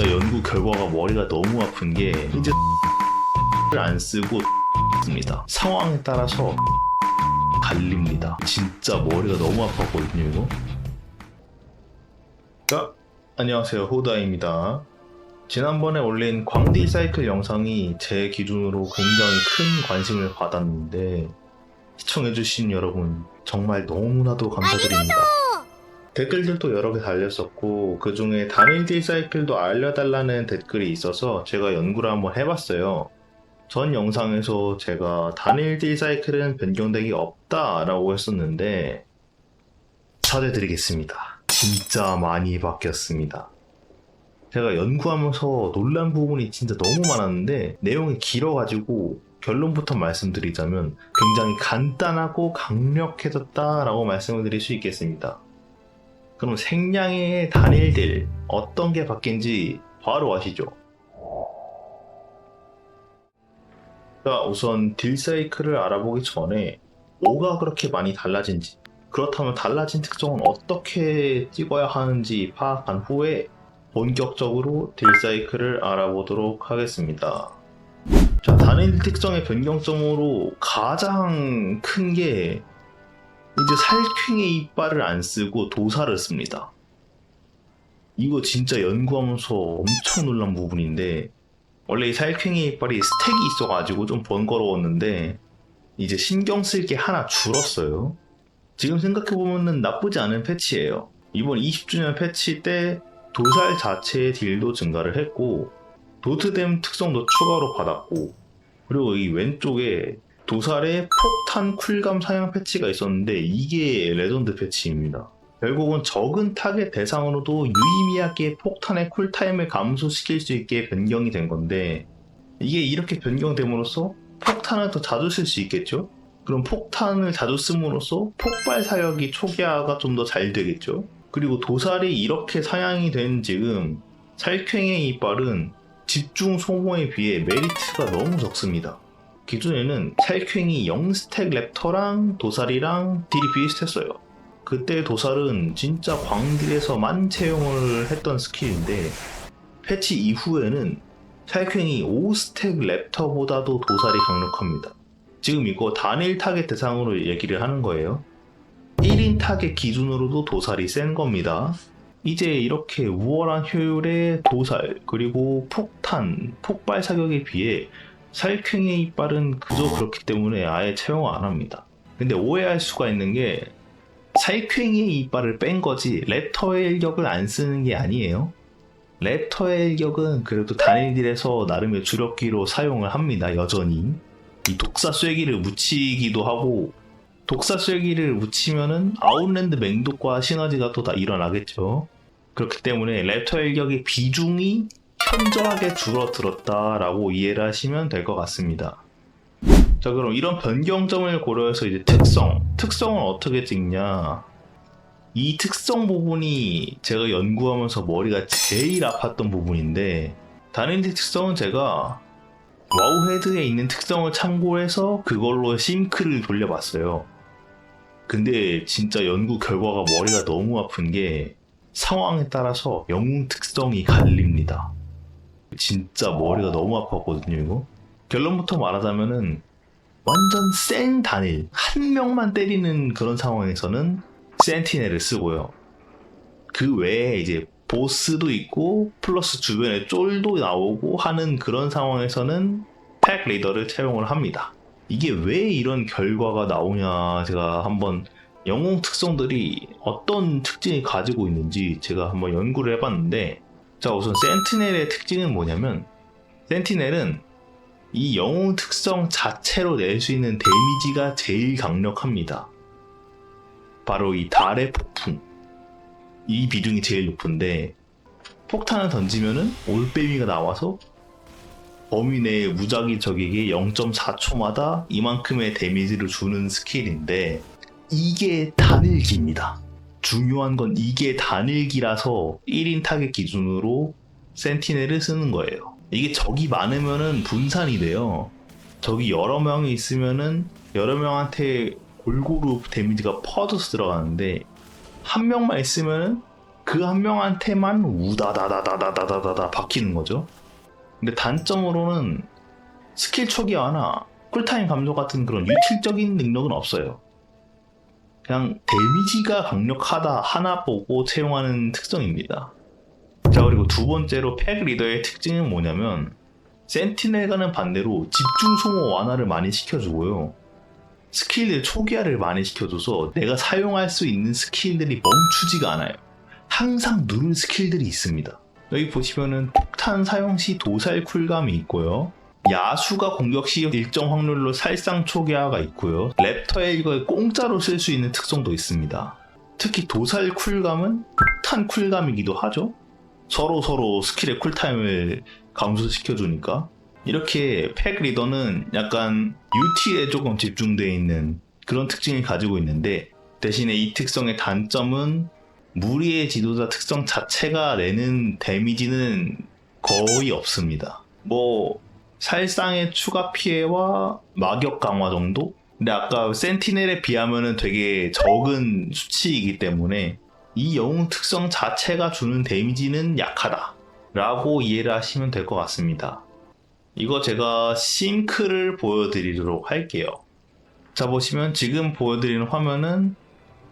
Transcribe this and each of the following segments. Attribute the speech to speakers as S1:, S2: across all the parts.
S1: 진짜 연구 결과가 머리가 너무 아픈 게 이제 안 쓰고 씁니다. 상황에 따라서 갈립니다. 진짜 머리가 너무 아팠거든요, 이거. 자, 안녕하세요. 호다입니다. 지난번에 올린 광디 사이클 영상이 제 기준으로 굉장히 큰 관심을 받았는데 시청해주신 여러분 정말 너무나도 감사드립니다. 댓글들도 여러 개 달렸었고 그 중에 단일 딜 사이클도 알려달라는 댓글이 있어서 제가 연구를 한번 해봤어요. 전 영상에서 제가 단일 딜 사이클은 변경되기 없다 라고 했었는데 사죄드리겠습니다. 진짜 많이 바뀌었습니다. 제가 연구하면서 놀란 부분이 진짜 너무 많았는데 내용이 길어가지고 결론부터 말씀드리자면 굉장히 간단하고 강력해졌다라고 말씀을 드릴 수 있겠습니다. 그럼 생량의 단일들 어떤 게 바뀐지 바로 아시죠? 자, 우선 딜 사이클을 알아보기 전에 뭐가 그렇게 많이 달라진지 그렇다면 달라진 특성은 어떻게 찍어야 하는지 파악한 후에 본격적으로 딜 사이클을 알아보도록 하겠습니다. 자, 단일 특성의 변경점으로 가장 큰 게 이제 살쾡의 이빨을 안 쓰고 도사를 씁니다. 이거 진짜 연구하면서 엄청 놀란 부분인데 원래 이 살쾡의 이빨이 스택이 있어가지고 좀 번거로웠는데 이제 신경 쓸 게 하나 줄었어요. 지금 생각해보면 나쁘지 않은 패치예요. 이번 20주년 패치 때 도살 자체의 딜도 증가를 했고 도트댐 특성도 추가로 받았고 그리고 이 왼쪽에 도살의 폭탄 쿨감 사양 패치가 있었는데 이게 레전드 패치입니다. 결국은 적은 타겟 대상으로도 유의미하게 폭탄의 쿨타임을 감소시킬 수 있게 변경이 된 건데 이게 이렇게 변경됨으로써 폭탄을 더 자주 쓸 수 있겠죠? 그럼 폭탄을 자주 씀으로써 폭발 사격이 초기화가 좀 더 잘 되겠죠? 그리고 도살이 이렇게 사양이 된 지금 살쾡의 이빨은 집중 소모에 비해 메리트가 너무 적습니다. 기존에는 살쾡이 0스택 랩터랑 도살이랑 딜이 비슷했어요. 그때 도살은 진짜 광딜에서만 채용을 했던 스킬인데 패치 이후에는 살쾡이 5스택 랩터보다도 도살이 강력합니다. 지금 이거 단일 타겟 대상으로 얘기를 하는 거예요. 1인 타겟 기준으로도 도살이 센 겁니다. 이제 이렇게 우월한 효율의 도살, 그리고 폭탄, 폭발 사격에 비해 살쾡의 이빨은 그저 그렇기 때문에 아예 채용 안 합니다. 근데 오해할 수가 있는 게 살쾡의 이빨을 뺀 거지 랩터의 일격을 안 쓰는 게 아니에요. 랩터의 일격은 그래도 단일딜에서 나름의 주력기로 사용을 합니다. 여전히. 이 독사 쐐기를 묻히기도 하고 독사 쐐기를 묻히면은 아웃랜드 맹독과 시너지가 또 다 일어나겠죠. 그렇기 때문에 랩터 일격의 비중이 현저하게 줄어들었다라고 이해를 하시면 될 것 같습니다. 자 그럼 이런 변경점을 고려해서 이제 특성, 특성을 어떻게 찍냐? 이 특성 부분이 제가 연구하면서 머리가 제일 아팠던 부분인데 단일티 특성은 제가 와우 헤드에 있는 특성을 참고해서 그걸로 심크를 돌려봤어요. 근데 진짜 연구 결과가 머리가 너무 아픈 게 상황에 따라서 영웅 특성이 갈립니다. 진짜 머리가 너무 아팠거든요, 이거. 결론부터 말하자면은 완전 센 단일, 한 명만 때리는 그런 상황에서는 센티넬을 쓰고요. 그 외에 이제 보스도 있고 플러스 주변에 쫄도 나오고 하는 그런 상황에서는 팩 리더를 채용을 합니다. 이게 왜 이런 결과가 나오냐 제가 한번 영웅 특성들이 어떤 특징이 가지고 있는지 제가 한번 연구를 해봤는데 자 우선 센티넬의 특징은 뭐냐면 센티넬은 이 영웅 특성 자체로 낼 수 있는 데미지가 제일 강력합니다. 바로 이 달의 폭풍 이 비중이 제일 높은데 폭탄을 던지면은 올빼미가 나와서 범위 내의 무작위 적에게 0.4초마다 이만큼의 데미지를 주는 스킬인데 이게 단일기입니다. 중요한 건 이게 단일기라서 1인 타겟 기준으로 센티넬을 쓰는 거예요. 이게 적이 많으면은 분산이 돼요. 적이 여러 명이 있으면은 여러 명한테 골고루 데미지가 퍼져서 들어가는데 한 명만 있으면은 그 한 명한테만 우다다다다다다다다 박히는 거죠. 근데 단점으로는 스킬 초기화나 쿨타임 감소 같은 그런 유틸적인 능력은 없어요. 그냥 데미지가 강력하다 하나 보고 채용하는 특성입니다. 자 그리고 두 번째로 팩 리더의 특징은 뭐냐면 센티넬과는 반대로 집중 소모 완화를 많이 시켜주고요. 스킬들 초기화를 많이 시켜줘서 내가 사용할 수 있는 스킬들이 멈추지가 않아요. 항상 누를 스킬들이 있습니다. 여기 보시면은 폭탄 사용 시 도살 쿨감이 있고요. 야수가 공격 시 일정 확률로 살상 초기화가 있고요. 랩터에 이걸 공짜로 쓸 수 있는 특성도 있습니다. 특히 도살 쿨감은 폭탄 쿨감이기도 하죠. 서로 서로 스킬의 쿨타임을 감소시켜주니까 이렇게 팩 리더는 약간 UT에 조금 집중되어 있는 그런 특징을 가지고 있는데 대신에 이 특성의 단점은 무리의 지도자 특성 자체가 내는 데미지는 거의 없습니다. 뭐 살상의 추가 피해와 마격 강화 정도? 근데 아까 센티넬에 비하면 되게 적은 수치이기 때문에 이 영웅 특성 자체가 주는 데미지는 약하다 라고 이해를 하시면 될 것 같습니다. 이거 제가 싱크를 보여드리도록 할게요. 자 보시면 지금 보여드리는 화면은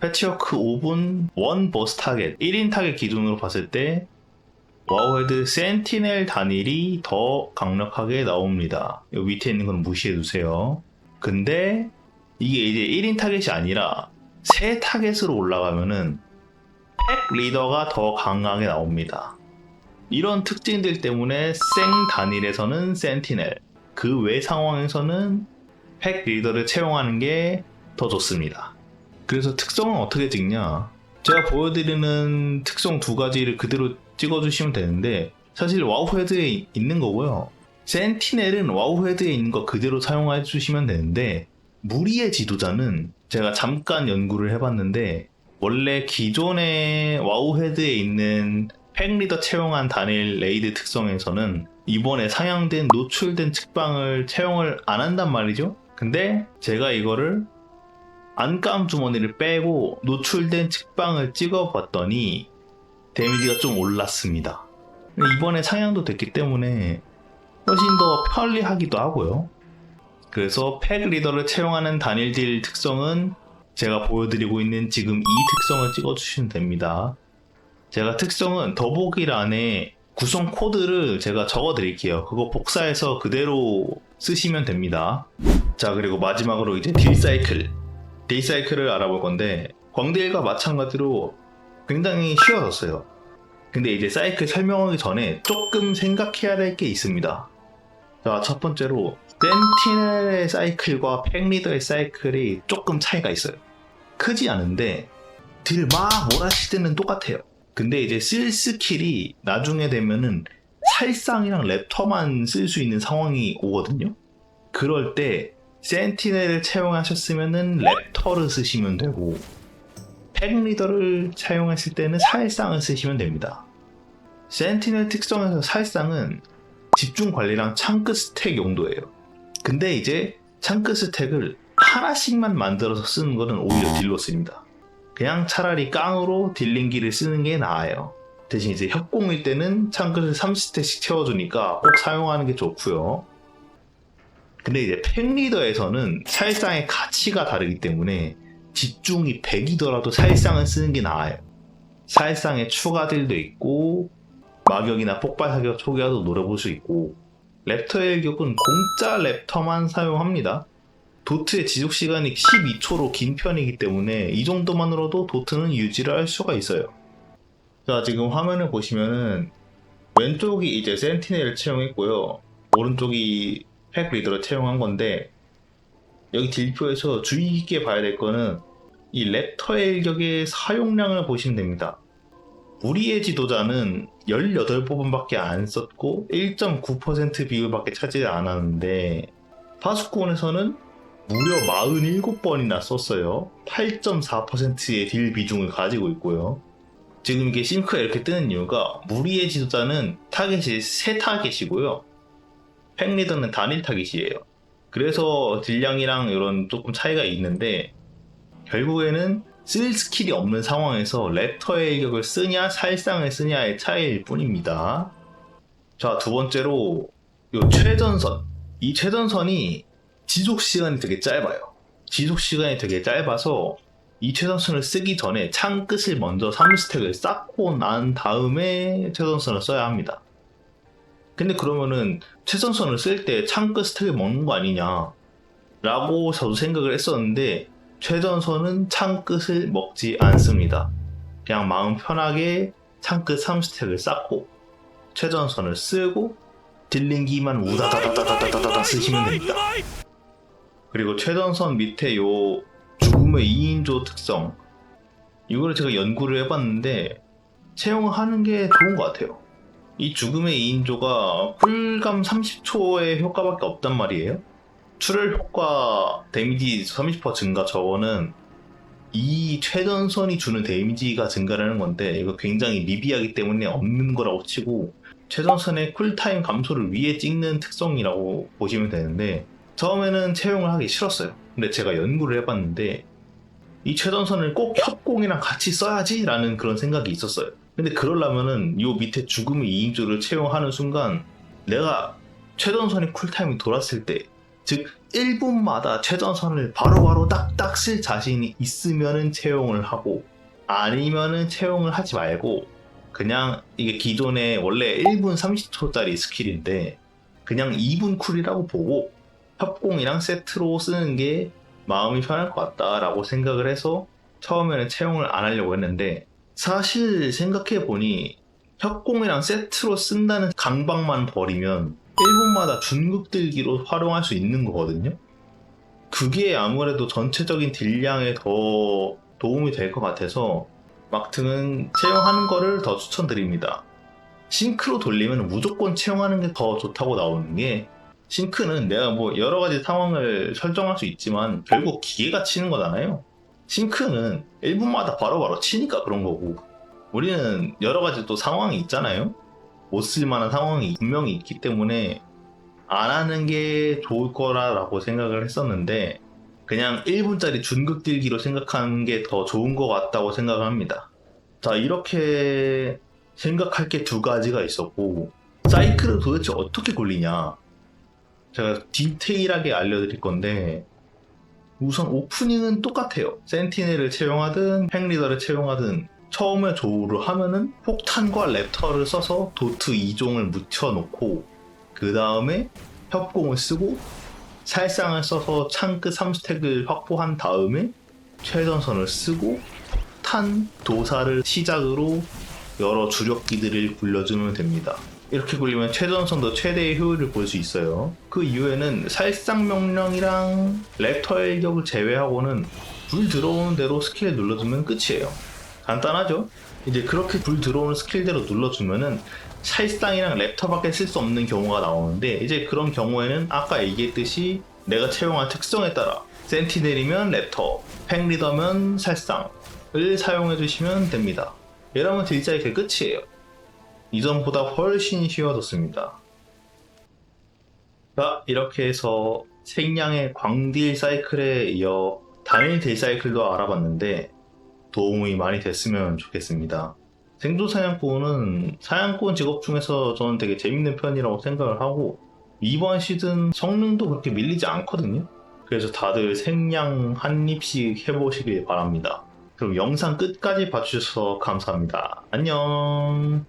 S1: 패치워크 5분 원 버스 타겟 1인 타겟 기준으로 봤을 때 와우헤드 센티넬 단일이 더 강력하게 나옵니다. 여기 밑에 있는 건 무시해 두세요. 근데 이게 이제 1인 타겟이 아니라 세 타겟으로 올라가면은 팩 리더가 더 강하게 나옵니다. 이런 특징들 때문에 생 단일에서는 센티넬, 그 외 상황에서는 팩 리더를 채용하는 게 더 좋습니다. 그래서 특성은 어떻게 찍냐? 제가 보여드리는 특성 두 가지를 그대로 찍어주시면 되는데 사실 와우 헤드에 있는 거고요. 센티넬은 와우 헤드에 있는 거 그대로 사용해 주시면 되는데 무리의 지도자는 제가 잠깐 연구를 해봤는데 원래 기존의 와우 헤드에 있는 팩 리더 채용한 단일 레이드 특성에서는 이번에 상향된 노출된 측방을 채용을 안 한단 말이죠. 근데 제가 이거를 안감 주머니를 빼고 노출된 측방을 찍어봤더니 데미지가 좀 올랐습니다. 이번에 상향도 됐기 때문에 훨씬 더 편리하기도 하고요. 그래서 팩 리더를 채용하는 단일 딜 특성은 제가 보여드리고 있는 지금 이 특성을 찍어주시면 됩니다. 제가 특성은 더보기란에 구성 코드를 제가 적어 드릴게요. 그거 복사해서 그대로 쓰시면 됩니다. 자, 그리고 마지막으로 이제 딜 사이클. 딜 사이클을 알아볼 건데, 광대일과 마찬가지로 굉장히 쉬워졌어요. 근데 이제 사이클 설명하기 전에 조금 생각해야 될 게 있습니다. 자, 첫 번째로, 센티넬의 사이클과 팩리더의 사이클이 조금 차이가 있어요. 크지 않은데, 딜 막 몰아칠 때는 똑같아요. 근데 이제 쓸 스킬이 나중에 되면은 살상이랑 랩터만 쓸 수 있는 상황이 오거든요. 그럴 때 센티넬을 채용하셨으면은 랩터를 쓰시면 되고 팩 리더를 사용했을 때는 살상을 쓰시면 됩니다. 센티넬 특성에서 살상은 집중 관리랑 창크 스택 용도예요. 근데 이제 창크 스택을 하나씩만 만들어서 쓰는 거는 오히려 딜로 씁니다. 그냥 차라리 깡으로 딜링기를 쓰는 게 나아요. 대신 이제 협공일 때는 창크를 30스택씩 채워주니까 꼭 사용하는 게 좋고요. 근데 이제 팬리더에서는 살상의 가치가 다르기 때문에 집중이 100이더라도 살상을 쓰는 게 나아요. 살상의 추가들도 있고 마격이나 폭발 사격 초기화도 노려볼 수 있고 랩터의 일격은 공짜 랩터만 사용합니다. 도트의 지속 시간이 12초로 긴 편이기 때문에 이 정도만으로도 도트는 유지를 할 수가 있어요. 자, 지금 화면을 보시면은 왼쪽이 이제 센티넬을 채용했고요. 오른쪽이 팩 리더를 채용한 건데 여기 딜표에서 주의 깊게 봐야 될 거는 이 랩터의 일격의 사용량을 보시면 됩니다. 우리의 지도자는 18부분밖에 안 썼고 1.9% 비율밖에 차지 않았는데 파수꾼에서는 무려 47번이나 썼어요. 8.4%의 딜 비중을 가지고 있고요. 지금 이게 싱크가 이렇게 뜨는 이유가 무리의 지도자는 타겟이 세 타겟이고요. 팩리더는 단일 타깃이에요. 그래서 딜량이랑 이런 조금 차이가 있는데 결국에는 쓸 스킬이 없는 상황에서 랩터의 일격을 쓰냐 살상을 쓰냐의 차이일 뿐입니다. 자, 두 번째로 요 최전선. 이 최전선이 지속 시간이 되게 짧아요. 지속 시간이 되게 짧아서 이 최전선을 쓰기 전에 창 끝을 먼저 3스택을 쌓고 난 다음에 최전선을 써야 합니다. 근데 그러면은 최전선을 쓸 때 창끝 스택을 먹는 거 아니냐 라고 저도 생각을 했었는데 최전선은 창 끝을 먹지 않습니다. 그냥 마음 편하게 창끝 3스택을 쌓고 최전선을 쓰고 딜링기만 우다다다다다다다 쓰시면 됩니다. 그리고 최전선 밑에 요 죽음의 2인조 특성 이거를 제가 연구를 해봤는데 채용하는 게 좋은 것 같아요. 이 죽음의 2인조가 쿨감 30초의 효과밖에 없단 말이에요. 출혈 효과 데미지 30% 증가 저거는 이 최전선이 주는 데미지가 증가라는 건데 이거 굉장히 미비하기 때문에 없는 거라고 치고 최전선의 쿨타임 감소를 위해 찍는 특성이라고 보시면 되는데 처음에는 채용을 하기 싫었어요. 근데 제가 연구를 해봤는데 이 최전선을 꼭 협공이랑 같이 써야지 라는 그런 생각이 있었어요. 근데 그러려면은 요 밑에 죽음의 2인조를 채용하는 순간 내가 최전선이 쿨타임이 돌았을 때 즉 1분마다 최전선을 바로바로 딱딱 쓸 자신이 있으면은 채용을 하고 아니면은 채용을 하지 말고 그냥 이게 기존에 원래 1분 30초짜리 스킬인데 그냥 2분 쿨이라고 보고 협공이랑 세트로 쓰는 게 마음이 편할 것 같다라고 생각을 해서 처음에는 채용을 안 하려고 했는데 사실 생각해 보니 협공이랑 세트로 쓴다는 강박만 버리면 1분마다 중급들기로 활용할 수 있는 거거든요. 그게 아무래도 전체적인 딜량에 더 도움이 될 것 같아서 막트는 채용하는 거를 더 추천드립니다. 싱크로 돌리면 무조건 채용하는 게 더 좋다고 나오는 게 싱크는 내가 뭐 여러 가지 상황을 설정할 수 있지만 결국 기계가 치는 거잖아요. 싱크는 1분마다 바로바로 치니까 그런 거고 우리는 여러 가지 또 상황이 있잖아요. 못 쓸만한 상황이 분명히 있기 때문에 안 하는 게 좋을 거라고 생각을 했었는데 그냥 1분짜리 중급 딜기로 생각하는 게 더 좋은 것 같다고 생각을 합니다. 자 이렇게 생각할 게 두 가지가 있었고 사이클을 도대체 어떻게 굴리냐 제가 디테일하게 알려드릴 건데 우선 오프닝은 똑같아요. 센티넬을 채용하든 팽리더를 채용하든 처음에 조우를 하면은 폭탄과 랩터를 써서 도트 2종을 묻혀놓고 그 다음에 협공을 쓰고 살상을 써서 창끝 3스택을 확보한 다음에 최전선을 쓰고 폭탄 도사를 시작으로 여러 주력기들을 굴려주면 됩니다. 이렇게 굴리면 최전선도 최대의 효율을 볼 수 있어요. 그 이후에는 살상 명령이랑 랩터 일격을 제외하고는 불 들어오는 대로 스킬 눌러주면 끝이에요. 간단하죠? 이제 그렇게 불 들어오는 스킬대로 눌러주면은 살상이랑 랩터밖에 쓸 수 없는 경우가 나오는데 이제 그런 경우에는 아까 얘기했듯이 내가 채용한 특성에 따라 센티넬이면 랩터, 팽리더면 살상을 사용해 주시면 됩니다. 이러면 딜자이클 끝이에요. 이전보다 훨씬 쉬워졌습니다. 자, 이렇게 해서 생량의 광딜 사이클에 이어 단일 딜 사이클도 알아봤는데 도움이 많이 됐으면 좋겠습니다. 생존 사냥꾼은 사냥꾼 직업 중에서 저는 되게 재밌는 편이라고 생각을 하고 이번 시즌 성능도 그렇게 밀리지 않거든요. 그래서 다들 생량 한 입씩 해보시길 바랍니다. 그럼 영상 끝까지 봐주셔서 감사합니다. 안녕.